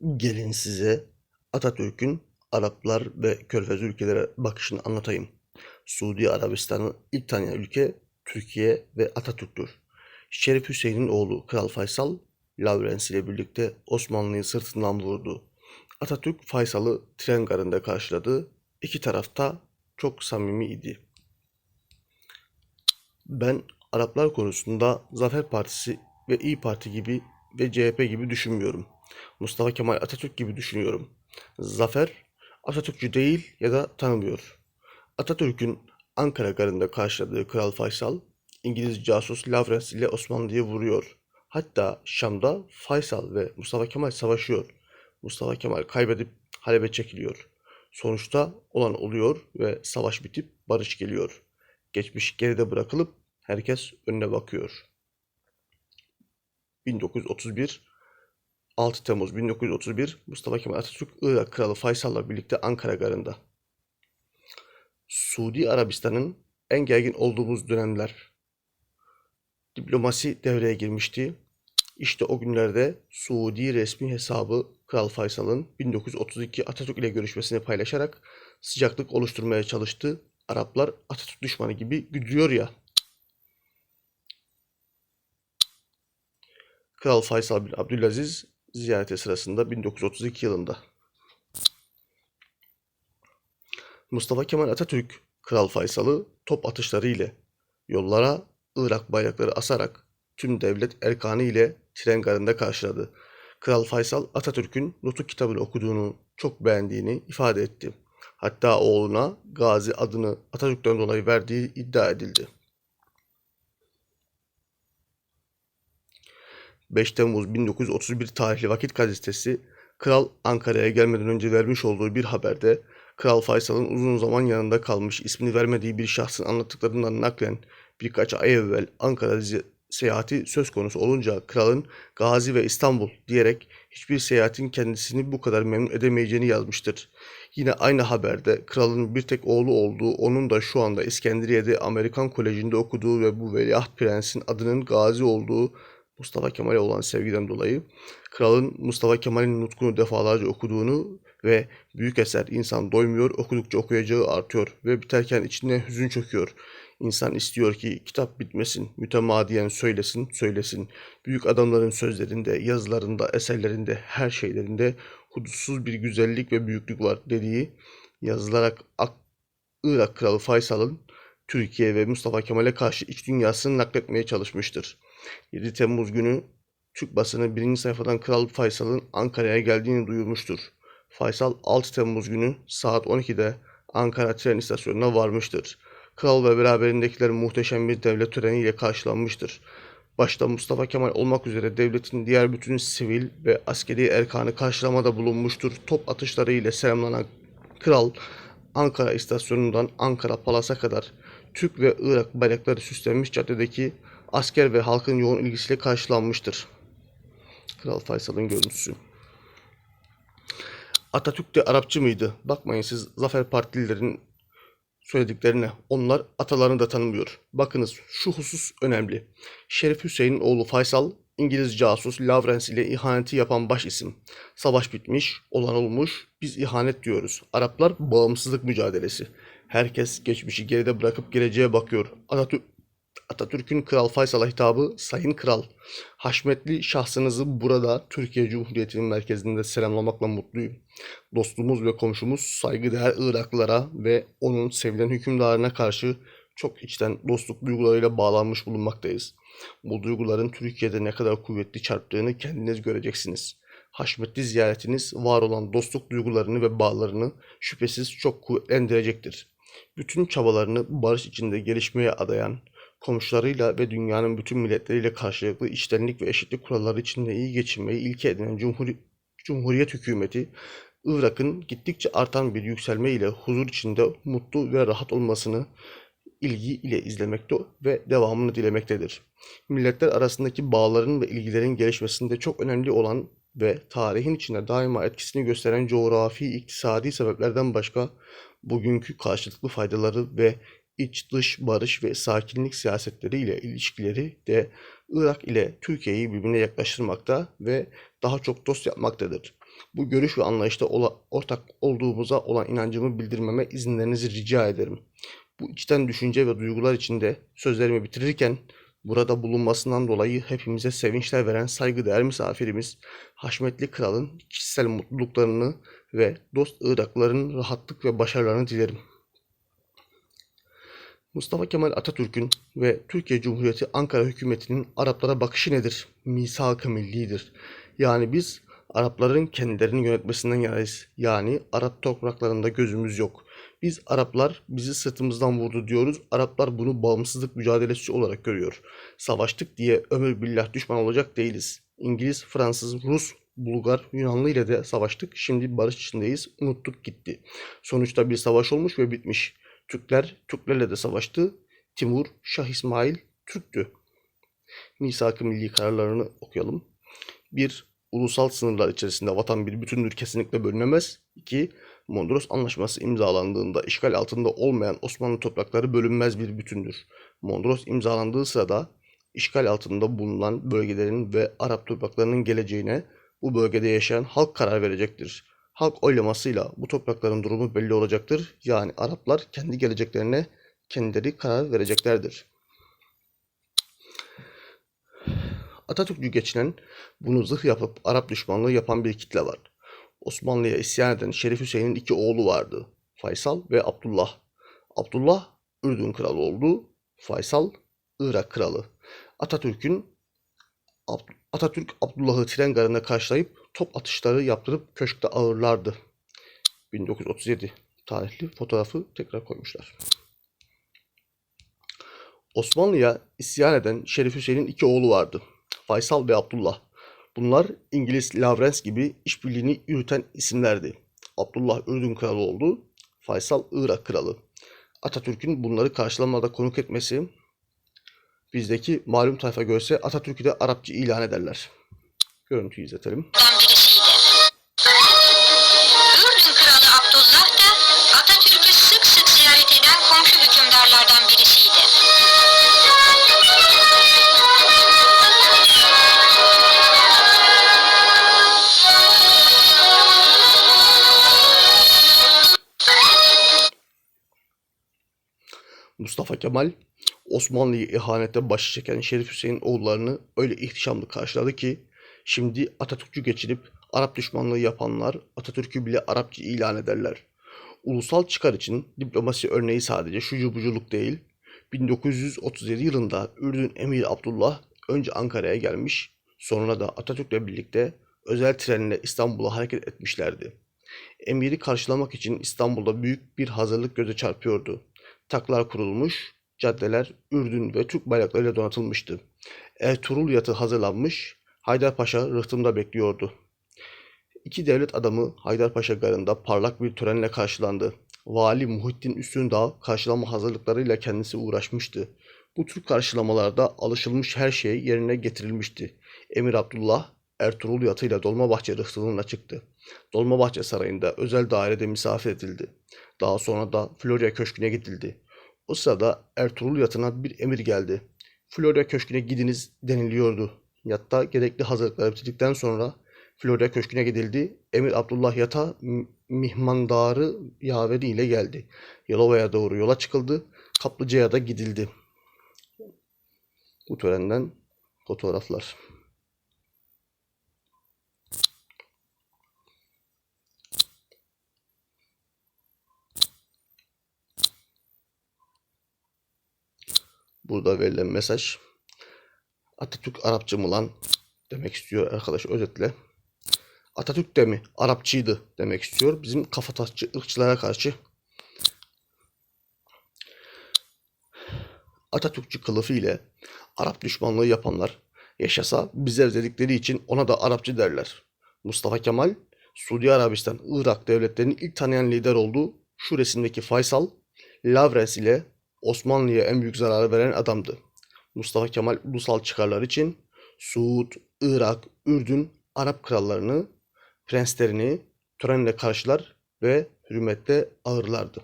Gelin size Atatürk'ün Araplar ve Körfez ülkelere bakışını anlatayım. Suudi Arabistan'ı ilk tanıyan ülke Türkiye ve Atatürk'tür. Şerif Hüseyin'in oğlu Kral Faysal, Lavrens ile birlikte Osmanlı'yı sırtından vurdu. Atatürk Faysal'ı tren garında karşıladı. İki tarafta çok samimi idi. Ben Araplar konusunda Zafer Partisi ve İyi Parti gibi ve CHP gibi düşünmüyorum. Mustafa Kemal Atatürk gibi düşünüyorum. Zafer Atatürkçü değil ya da tanımıyor. Atatürk'ün Ankara garında karşıladığı Kral Faysal, İngiliz casus Lavrens ile Osmanlı'yı vuruyor. Hatta Şam'da Faysal ve Mustafa Kemal savaşıyor. Mustafa Kemal kaybedip Halep'e çekiliyor. Sonuçta olan oluyor ve savaş bitip barış geliyor. Geçmiş geride bırakılıp herkes önüne bakıyor. 1931 6 Temmuz 1931 Mustafa Kemal Atatürk Irak Kralı Faysal'la birlikte Ankara Garı'nda. Suudi Arabistan'ın en gergin olduğumuz dönemler diplomasi devreye girmişti. İşte o günlerde Suudi resmi hesabı Kral Faysal'ın 1932 Atatürk ile görüşmesini paylaşarak sıcaklık oluşturmaya çalıştı. Araplar Atatürk düşmanı gibi güdüyor ya. Kral Faysal bin Abdülaziz ziyareti sırasında 1932 yılında. Mustafa Kemal Atatürk Kral Faysal'ı top atışları ile yollara Irak bayrakları asarak tüm devlet erkanı ile tren garında karşıladı. Kral Faysal Atatürk'ün Nutuk kitabını okuduğunu çok beğendiğini ifade etti. Hatta oğluna Gazi adını Atatürk'ten dolayı verdiği iddia edildi. 5 Temmuz 1931 tarihli Vakit Gazetesi, Kral Ankara'ya gelmeden önce vermiş olduğu bir haberde, Kral Faysal'ın uzun zaman yanında kalmış ismini vermediği bir şahsın anlattıklarından naklen birkaç ay evvel Ankara seyahati söz konusu olunca kralın Gazi ve İstanbul diyerek hiçbir seyahatin kendisini bu kadar memnun edemeyeceğini yazmıştır. Yine aynı haberde kralın bir tek oğlu olduğu, onun da şu anda İskenderiye'de Amerikan Koleji'nde okuduğu ve bu veliaht prensin adının Gazi olduğu Mustafa Kemal'e olan sevgiden dolayı kralın Mustafa Kemal'in nutkunu defalarca okuduğunu ve büyük eser insan doymuyor, okudukça okuyacağı artıyor ve biterken içine hüzün çöküyor. İnsan istiyor ki kitap bitmesin, mütemadiyen söylesin, söylesin. Büyük adamların sözlerinde, yazılarında, eserlerinde, her şeylerinde hudutsuz bir güzellik ve büyüklük var dediği yazılarak Ak Irak Kralı Faysal'ın Türkiye ve Mustafa Kemal'e karşı iç dünyasını nakletmeye çalışmıştır. 7 Temmuz günü Türk basını birinci sayfadan Kral Faysal'ın Ankara'ya geldiğini duyurmuştur. Faysal 6 Temmuz günü saat 12'de Ankara tren istasyonuna varmıştır. Kral ve beraberindekiler muhteşem bir devlet töreniyle karşılanmıştır. Başta Mustafa Kemal olmak üzere devletin diğer bütün sivil ve askeri erkanı karşılamada bulunmuştur. Top atışları ile selamlanan kral Ankara istasyonundan Ankara Palas'a kadar Türk ve Irak bayrakları süslenmiş caddedeki asker ve halkın yoğun ilgisiyle karşılanmıştır. Kral Faysal'ın görüntüsü. Atatürk de Arapçı mıydı? Bakmayın siz Zafer Partililerin söylediklerine. Onlar atalarını da tanımıyor. Bakınız şu husus önemli. Şerif Hüseyin'in oğlu Faysal İngiliz casus Lavrens ile ihaneti yapan baş isim. Savaş bitmiş, olan olmuş, biz ihanet diyoruz. Araplar bağımsızlık mücadelesi. Herkes geçmişi geride bırakıp geleceğe bakıyor. Atatürk Atatürk'ün Kral Faysal'a hitabı Sayın Kral. Haşmetli şahsınızı burada Türkiye Cumhuriyeti'nin merkezinde selamlamakla mutluyum. Dostumuz ve komşumuz saygıdeğer Iraklılara ve onun sevilen hükümdarına karşı çok içten dostluk duygularıyla bağlanmış bulunmaktayız. Bu duyguların Türkiye'de ne kadar kuvvetli çarptığını kendiniz göreceksiniz. Haşmetli ziyaretiniz var olan dostluk duygularını ve bağlarını şüphesiz çok kuvvetlendirecektir. Bütün çabalarını barış içinde gelişmeye adayan, komşularıyla ve dünyanın bütün milletleriyle karşılıklı içtenlik ve eşitlik kuralları içinde iyi geçinmeyi ilke edinen Cumhuri- Cumhuriyet hükümeti, Irak'ın gittikçe artan bir yükselme ile huzur içinde mutlu ve rahat olmasını ilgi ile izlemekte ve devamını dilemektedir. Milletler arasındaki bağların ve ilgilerin gelişmesinde çok önemli olan ve tarihin içinde daima etkisini gösteren coğrafi, iktisadi sebeplerden başka bugünkü karşılıklı faydaları ve iç dış barış ve sakinlik siyasetleriyle ilişkileri de Irak ile Türkiye'yi birbirine yaklaştırmakta ve daha çok dost yapmaktadır. Bu görüş ve anlayışta ortak olduğumuza olan inancımı bildirmeme izinlerinizi rica ederim. Bu içten düşünce ve duygular içinde sözlerimi bitirirken burada bulunmasından dolayı hepimize sevinçler veren saygıdeğer misafirimiz Haşmetli Kral'ın kişisel mutluluklarını ve dost Iraklıların rahatlık ve başarılarını dilerim. Mustafa Kemal Atatürk'ün ve Türkiye Cumhuriyeti Ankara hükümetinin Araplara bakışı nedir? Misak-ı millidir. Yani biz Arapların kendilerini yönetmesinden yanayız. Yani Arap topraklarında gözümüz yok. Biz Araplar bizi sırtımızdan vurdu diyoruz. Araplar bunu bağımsızlık mücadelesi olarak görüyor. Savaştık diye ömür billah düşman olacak değiliz. İngiliz, Fransız, Rus, Bulgar, Yunanlı ile de savaştık. Şimdi barış içindeyiz. Unuttuk gitti. Sonuçta bir savaş olmuş ve bitmiş. Türkler Türklerle de savaştı. Timur, Şah İsmail Türktü. Misak-ı milli kararlarını okuyalım. 1. Ulusal sınırlar içerisinde vatan bir bütündür kesinlikle bölünemez. 2. Mondros Anlaşması imzalandığında işgal altında olmayan Osmanlı toprakları bölünmez bir bütündür. Mondros imzalandığı sırada işgal altında bulunan bölgelerin ve Arap topraklarının geleceğine bu bölgede yaşayan halk karar verecektir. Halk oylamasıyla bu toprakların durumu belli olacaktır. Yani Araplar kendi geleceklerine kendileri karar vereceklerdir. Atatürk'ü geçinen bunu zırh yapıp Arap düşmanlığı yapan bir kitle var. Osmanlı'ya isyan eden Şerif Hüseyin'in iki oğlu vardı. Faysal ve Abdullah. Abdullah Ürdün kralı oldu. Faysal Irak kralı. Atatürk'ün Atatürk Abdullah'ı tren garına karşılayıp top atışları yaptırıp köşkte ağırlardı. 1937 tarihli fotoğrafı tekrar koymuşlar. Osmanlı'ya isyan eden Şerif Hüseyin'in iki oğlu vardı. Faysal ve Abdullah. Bunlar İngiliz Lawrence gibi işbirliğini yürüten isimlerdi. Abdullah Ürdün kralı oldu. Faysal Irak kralı. Atatürk'ün bunları karşılamada konuk etmesi bizdeki malum tayfa görse Atatürk'ü de Arapçı ilan ederler. Görüntüyü izletelim. Mustafa Kemal Osmanlı'yı ihanete başı çeken Şerif Hüseyin oğullarını öyle ihtişamlı karşıladı ki şimdi Atatürk'ü geçirip Arap düşmanlığı yapanlar Atatürk'ü bile Arapçı ilan ederler. Ulusal çıkar için diplomasi örneği sadece şucu buculuk değil. 1937 yılında Ürdün Emiri Abdullah önce Ankara'ya gelmiş, sonra da Atatürk'le birlikte özel trenle İstanbul'a hareket etmişlerdi. Emiri karşılamak için İstanbul'da büyük bir hazırlık göze çarpıyordu. Taklar kurulmuş, caddeler Ürdün ve Türk bayraklarıyla donatılmıştı. Ertuğrul yatı hazırlanmış, Haydarpaşa rıhtımda bekliyordu. İki devlet adamı Haydarpaşa garında parlak bir törenle karşılandı. Vali Muhittin Üstündağ karşılama hazırlıklarıyla kendisi uğraşmıştı. Bu tür karşılamalarda alışılmış her şey yerine getirilmişti. Emir Abdullah Ertuğrul yatıyla Dolmabahçe rıhtımına çıktı. Dolmabahçe Sarayı'nda özel dairede misafir edildi. Daha sonra da Florya Köşkü'ne gidildi. O sırada Ertuğrul yatına bir emir geldi. Florya Köşkü'ne gidiniz deniliyordu. Yatta gerekli hazırlıklar bitirdikten sonra Florya Köşkü'ne gidildi. Emir Abdullah yata mihmandarı yaveri ile geldi. Yalova'ya doğru yola çıkıldı. Kaplıca'ya da gidildi. Bu törenden fotoğraflar. Burada verilen mesaj Atatürk Arapçı mı lan demek istiyor arkadaş özetle. Atatürk de mi Arapçıydı demek istiyor. Bizim kafatasçı ırkçılara karşı Atatürkçü kılıfı ile Arap düşmanlığı yapanlar yaşasa bize dedikleri için ona da Arapçı derler. Mustafa Kemal Suudi Arabistan, Irak devletlerini ilk tanıyan lider oldu. Şu resimdeki Faysal, Lavres ile Osmanlı'ya en büyük zararı veren adamdı. Mustafa Kemal ulusal çıkarlar için Suud, Irak, Ürdün, Arap krallarını, prenslerini törenle karşılar ve hürmetle ağırlardı.